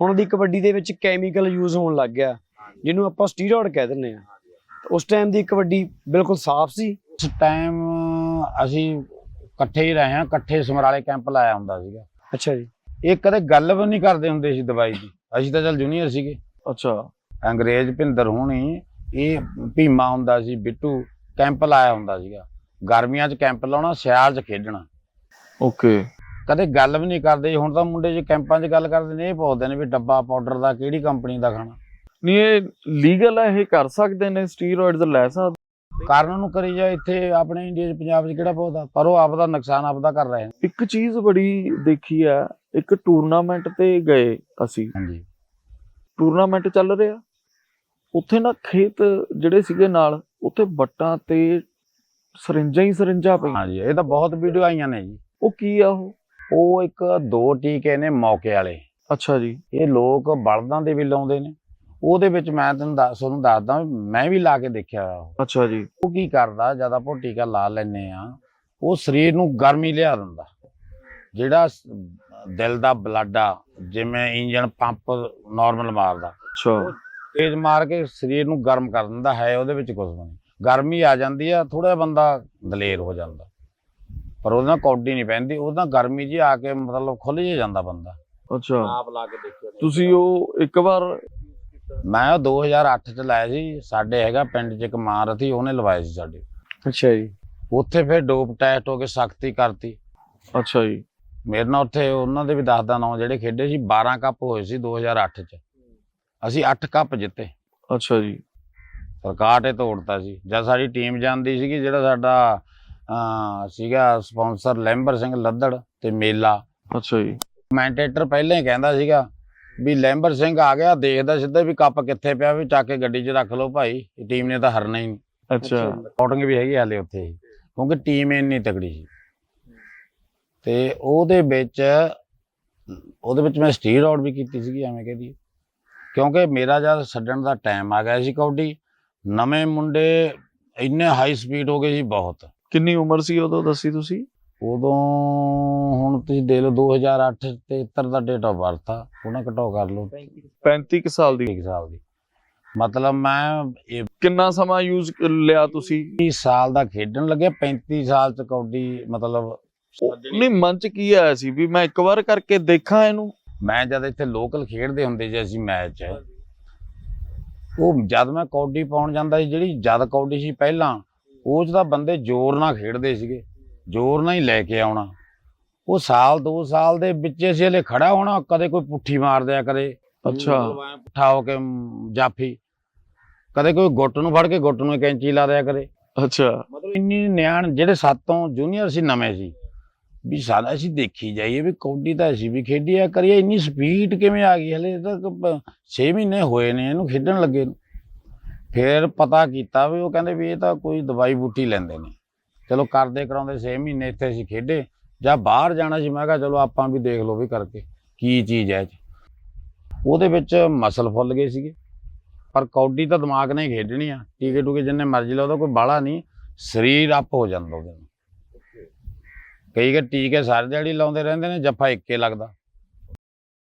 ਹੁਣ ਦੀ ਕਬੱਡੀ ਦੇ ਵਿੱਚ ਕੈਮੀਕਲ ਯੂਜ਼ ਹੋਣ ਲੱਗ ਗਿਆ ਜਿਹਨੂੰ ਆਪਾਂ ਸਟੀਰੋਇਡ ਕਹਿ ਦਿੰਦੇ ਆ ਉਸ ਟਾਈਮ ਦੀ ਕਬੱਡੀ ਬਿਲਕੁਲ ਸਾਫ਼ ਸੀ। ਉਸ ਟਾਈਮ ਅਸੀਂ ਇਕੱਠੇ ਹੀ ਰਹੇ ਹਾਂ ਇਕੱਠੇ ਸਮਰਾਲੇ ਕੈਂਪ ਲਾਇਆ ਹੁੰਦਾ ਸੀਗਾ। ਅੱਛਾ ਜੀ। ਇਹ ਕਦੇ ਗੱਲ ਵੀ ਨਹੀਂ ਕਰਦੇ ਹੁੰਦੇ ਸੀ ਦਵਾਈ ਦੀ। ਅਸੀਂ ਤਾਂ ਚੱਲ ਜੂਨੀਅਰ ਸੀਗੇ। ਅੱਛਾ। ਅੰਗਰੇਜ਼ ਭਿੰਦਰ ਹੋਣੀ ਇਹ ਭੀਮਾ ਹੁੰਦਾ ਸੀ ਬਿੱਟੂ ਕੈਂਪ ਲਾਇਆ ਹੁੰਦਾ ਸੀਗਾ। ਗਰਮੀਆਂ 'ਚ ਕੈਂਪ ਲਾਉਣਾ ਸਿਆਲ 'ਚ ਖੇਡਣਾ। ਓਕੇ ਕਦੇ ਗੱਲ ਵੀ ਨਹੀਂ ਕਰਦੇ ਹੁਣ ਤਾਂ ਮੁੰਡੇ ਜੇ ਕੈਂਪਾਂ 'ਚ ਗੱਲ ਕਰਦੇ ਨੇ ਇਹ ਪੁੱਛਦੇ ਨੇ ਵੀ ਡੱਬਾ ਪਾਊਡਰ ਦਾ ਕਿਹੜੀ ਕੰਪਨੀ ਦਾ ਖਾਣਾ। ਨਹੀਂ ਇਹ ਲੀਗਲ ਹੈ ਇਹ ਕਰ ਸਕਦੇ ਨੇ ਸਟੀਰੋਇਡਸ ਲੈ ਸਕਦੇ। ਕਾਰਨ ਨੂੰ ਕਰੀ ਜਾ ਇੱਥੇ ਆਪਣੇ ਇੰਡੀਆ 'ਚ ਪੰਜਾਬ 'ਚ ਕਿਹੜਾ ਪਹੁੰਚਦਾ ਪਰ ਉਹ ਆਪਦਾ ਨੁਕਸਾਨ ਆਪਦਾ ਕਰ ਰਹੇ ਨੇ। ਇੱਕ ਚੀਜ਼ ਬੜੀ ਦੇਖੀ ਆ ਇੱਕ ਟੂਰਨਾਮੈਂਟ ਤੇ ਗਏ ਅਸੀਂ। ਹਾਂਜੀ। ਟੂਰਨਾਮੈਂਟ ਚੱਲ ਰਿਹਾ। ਉੱਥੇ ਨਾ ਖੇਤ ਜਿਹੜੇ ਸੀਗੇ ਨਾਲ ਉੱਥੇ ਬੱਟਾਂ ਤੇ ਸਰਿੰਜਾਂ ਹੀ ਸਰਿੰਜਾਂ ਪਈਆਂ। ਹਾਂਜੀ ਇਹ ਤਾਂ ਬਹੁਤ ਵੀਡੀਓ ਆਈਆਂ ਨੇ ਜੀ। ਉਹ ਕੀ ਆ ਉਹ? ਉਹ ਇੱਕ ਦੋ ਟੀਕੇ ਨੇ ਮੌਕੇ ਵਾਲੇ। ਅੱਛਾ ਜੀ। ਇਹ ਲੋਕ ਬਲਦਾਂ ਦੇ ਵੀ ਲਾਉਂਦੇ ਨੇ। ਉਹਦੇ ਵਿੱਚ ਮੈਂ ਤੈਨੂੰ ਦੱਸ ਤੁਹਾਨੂੰ ਦੱਸਦਾ ਮੈਂ ਵੀ ਲਾ ਕੇ ਦੇਖਿਆ ਅੱਛਾ ਜੀ। ਉਹ ਕੀ ਕਰਦਾ ਜਦ ਆਪਾਂ ਟੀਕਾ ਲਾ ਲੈਨੇ ਆ ਉਹ ਸਰੀਰ ਨੂੰ ਗਰਮੀ ਲਿਆ ਦਿੰਦਾ। ਜਿਹੜਾ ਦਿਲ ਦਾ ਬਲੱਡ ਆ ਜਿਵੇਂ ਇੰਜਨ ਪੰਪ ਨਾਰਮਲ ਮਾਰਦਾ। ਅੱਛਾ। ਤੇਜ਼ ਮਾਰ ਕੇ ਸਰੀਰ ਨੂੰ ਗਰਮ ਕਰ ਦਿੰਦਾ ਹੈ ਉਹਦੇ ਵਿੱਚ ਕੁਝ ਨਹੀਂ। ਗਰਮੀ ਆ ਜਾਂਦੀ ਆ ਥੋੜਾ ਬੰਦਾ ਦਲੇਰ ਹੋ ਜਾਂਦਾ। ਪਰ ਉਹਦੇ ਨਾਲ ਕੌਡੀ ਨਹੀਂ ਪੈਂਦੀ ਉਹਦੇ ਨਾਲ ਗਰਮੀ ਜੀ ਆ ਕੇ ਮਤਲਬ ਖੁੱਲ ਜੇ ਜਾਂਦਾ ਬੰਦਾ। ਅੱਛਾ। ਆਪ ਲਾ ਕੇ ਦੇਖਿਓ ਤੁਸੀਂ ਉਹ ਇੱਕ ਵਾਰ ਮੈਂ ਉਹ 2008 ਚ ਲਾਇਆ ਸੀ ਸਾਡੇ ਹੈਗਾ ਪਿੰਡ 'ਚ ਇੱਕ ਮਾਂ ਸੀ ਉਹਨੇ ਲਵਾਇਆ ਸੀ ਸਾਡੇ। ਅੱਛਾ ਜੀ। ਉੱਥੇ ਫਿਰ ਡੋਪ ਟੈਸਟ ਹੋ ਕੇ ਸਖਤੀ ਕਰਤੀ। ਅੱਛਾ ਜੀ। ਮੇਰੇ ਨਾਲ ਉੱਥੇ ਉਹਨਾਂ ਦੇ ਵੀ ਦੱਸਦਾ ਨਾਂ ਜਿਹੜੇ ਖੇਡੇ ਸੀ 12 ਕੱਪ ਹੋਏ ਸੀ 2008 ਚ। ਅਸੀਂ 8 ਕੱਪ ਜਿੱਤੇ। ਅੱਛਾ ਜੀ। ਸਰਕਾਰ ਤੇ ਤੋੜਤਾ ਸੀ। ਜਦ ਸਾਡੀ ਟੀਮ ਜਾਂਦੀ ਸੀਗੀ ਜਿਹੜਾ ਸਾਡਾ ਸੀਗਾ ਸਪਾਂਸਰ ਲੈਂਬਰ ਸਿੰਘ ਲੱਦੜ ਤੇ ਮੇਲਾ। ਅੱਛਾ ਜੀ। ਕਮੈਂਟੇਟਰ ਪਹਿਲਾਂ ਹੀ ਕਹਿੰਦਾ ਸੀਗਾ ਵੀ ਲੈਂਬਰ ਸਿੰਘ ਆ ਗਿਆ ਦੇਖਦਾ ਸਿੱਧਾ ਵੀ ਕੱਪ ਕਿੱਥੇ ਪਿਆ ਵੀ ਚੱਕ ਕੇ ਗੱਡੀ 'ਚ ਰੱਖ ਲਓ ਭਾਈ ਟੀਮ ਨੇ ਤਾਂ ਹਰਨਾ ਹੀ ਨਹੀਂ। ਅੱਛਾ। ਰਿਕਾਰਡਿੰਗ ਵੀ ਹੈਗੀ ਹਾਲੇ ਉੱਥੇ। ਕਿਉਂਕਿ ਟੀਮ ਇੰਨੀ ਤਕੜੀ ਸੀ। ਤੇ ਉਹਦੇ ਵਿੱਚ ਉਹਦੇ ਵਿੱਚ ਮੈਂ ਸਟੀਰੋਇਡ ਵੀ ਕੀਤੀ ਸੀਗੀ ਐਵੇਂ ਕਹਦੀ ਕਿਉਂਕਿ ਮੇਰਾ ਜਦ ਛੱਡਣ ਦਾ ਟਾਈਮ ਆ ਗਿਆ ਸੀ ਕੌਡੀ ਨਵੇਂ ਮੁੰਡੇ ਇੰਨੇ ਹਾਈ ਸਪੀਡ ਹੋ ਗਏ ਸੀ ਬਹੁਤ। ਕਿੰਨੀ ਉਮਰ ਸੀ ਉਦੋਂ ਦੱਸੀ ਤੁਸੀਂ? ਉਦੋਂ ਹੁਣ ਤੁਸੀਂ ਦੇ ਲਓ 2008 ਤੇ 73 ਦਾ ਡੇਟ ਆਫ ਬਰਥ ਆ ਉਹਨਾਂ ਘਟਾਓ ਕਰ ਲਓ। 35 ਕੁ ਸਾਲ ਦੀ। 1 ਸਾਲ ਦੀ। ਮਤਲਬ ਮੈਂ ਇਹ ਕਿੰਨਾ ਸਮਾਂ ਯੂਜ਼ ਲਿਆ ਤੁਸੀਂ? 20 ਸਾਲ ਦਾ ਖੇਡਣ ਲੱਗਿਆ 35 ਸਾਲ ਚ ਕੌਡੀ ਮਤਲਬ ਨਹੀਂ ਮਨ ਚ ਕੀ ਆਇਆ ਸੀ ਵੀ ਮੈਂ ਇੱਕ ਵਾਰ ਕਰਕੇ ਦੇਖਾਂ ਇਹਨੂੰ? ਮੈਂ ਜਦ ਇੱਥੇ ਲੋਕਲ ਖੇਡਦੇ ਹੁੰਦੇ ਸੀ ਅਸੀਂ ਮੈਚ ਉਹ ਜਦ ਮੈਂ ਕੌਡੀ ਪਾਉਣ ਜਾਂਦਾ ਸੀ ਜਿਹੜੀ ਜਦ ਕੌਡੀ ਸੀ ਪਹਿਲਾਂ ਉਹ 'ਚ ਤਾਂ ਬੰਦੇ ਜ਼ੋਰ ਨਾਲ ਖੇਡਦੇ ਸੀਗੇ ਜ਼ੋਰ ਨਾਲ ਹੀ ਲੈ ਕੇ ਆਉਣਾ। ਉਹ ਸਾਲ 2 ਸਾਲ ਦੇ ਵਿੱਚ ਅਸੀਂ ਹਲੇ ਖੜਾ ਹੋਣਾ ਕਦੇ ਕੋਈ ਪੁੱਠੀ ਮਾਰ ਦਿਆ ਕਰੇ ਅੱਛਾ। ਪੁੱਠਾ ਹੋ ਕੇ ਜਾਫੀ ਕਦੇ ਕੋਈ ਗੁੱਟ ਨੂੰ ਫੜ ਕੇ ਗੁੱਟ ਨੂੰ ਕੈਂਚੀ ਲਾ ਦਿਆ ਕਰੇ ਅੱਛਾ। ਮਤਲਬ ਇੰਨੀ ਨਿਆਣ ਜਿਹੜੇ ਸਾਤੋਂ ਜੂਨੀਅਰ ਸੀ ਨਵੇਂ ਸੀ ਵੀ ਸਾਡਾ ਅਸੀਂ ਦੇਖੀ ਜਾਈਏ ਵੀ ਕੌਡੀ ਤਾਂ ਅਸੀਂ ਵੀ ਖੇਡੀ ਆ ਕਰੀਏ ਇੰਨੀ ਸਪੀਡ ਕਿਵੇਂ ਆ ਗਈ? ਹਲੇ ਤੱਕ 6 ਮਹੀਨੇ ਹੋਏ ਨੇ ਇਹਨੂੰ ਖੇਡਣ ਲੱਗੇ ਨੂੰ। ਫਿਰ ਪਤਾ ਕੀਤਾ ਵੀ ਉਹ ਕਹਿੰਦੇ ਵੀ ਇਹ ਤਾਂ ਕੋਈ ਦਵਾਈ ਬੂਟੀ ਲੈਂਦੇ ਨੇ। ਚਲੋ ਕਰਦੇ ਕਰਾਉਂਦੇ 6 ਮਹੀਨੇ ਇੱਥੇ ਅਸੀਂ ਖੇਡੇ, ਜਾਂ ਬਾਹਰ ਜਾਣਾ ਸੀ, ਮੈਂ ਕਿਹਾ ਚਲੋ ਆਪਾਂ ਵੀ ਦੇਖ ਲਓ ਵੀ ਕਰਕੇ ਕੀ ਚੀਜ਼ ਹੈ ਉਹਦੇ ਵਿੱਚ ਮਸਲ ਫੁੱਲ ਗਏ ਸੀਗੇ। ਪਰ ਕੌਡੀ ਤਾਂ ਦਿਮਾਗ ਨਾਲ ਹੀ ਖੇਡਣੀ ਆ। ਟੀਕੇ ਟੂਕੇ ਜਿੰਨੇ ਮਰਜ਼ੀ ਲਾਓ, ਉਹਦਾ ਕੋਈ ਬਾਹਲਾ ਨਹੀਂ। ਸਰੀਰ ਅਪ ਹੋ ਜਾਂਦਾ ਉਹਦੇ ਨਾਲ। ਕਈ ਕਿ ਟੀਕੇ ਸਾਰੇ ਦਿਹਾੜੀ ਲਾਉਂਦੇ ਰਹਿੰਦੇ ਨੇ, ਜੱਫਾ ਇੱਕੇ ਲੱਗਦਾ।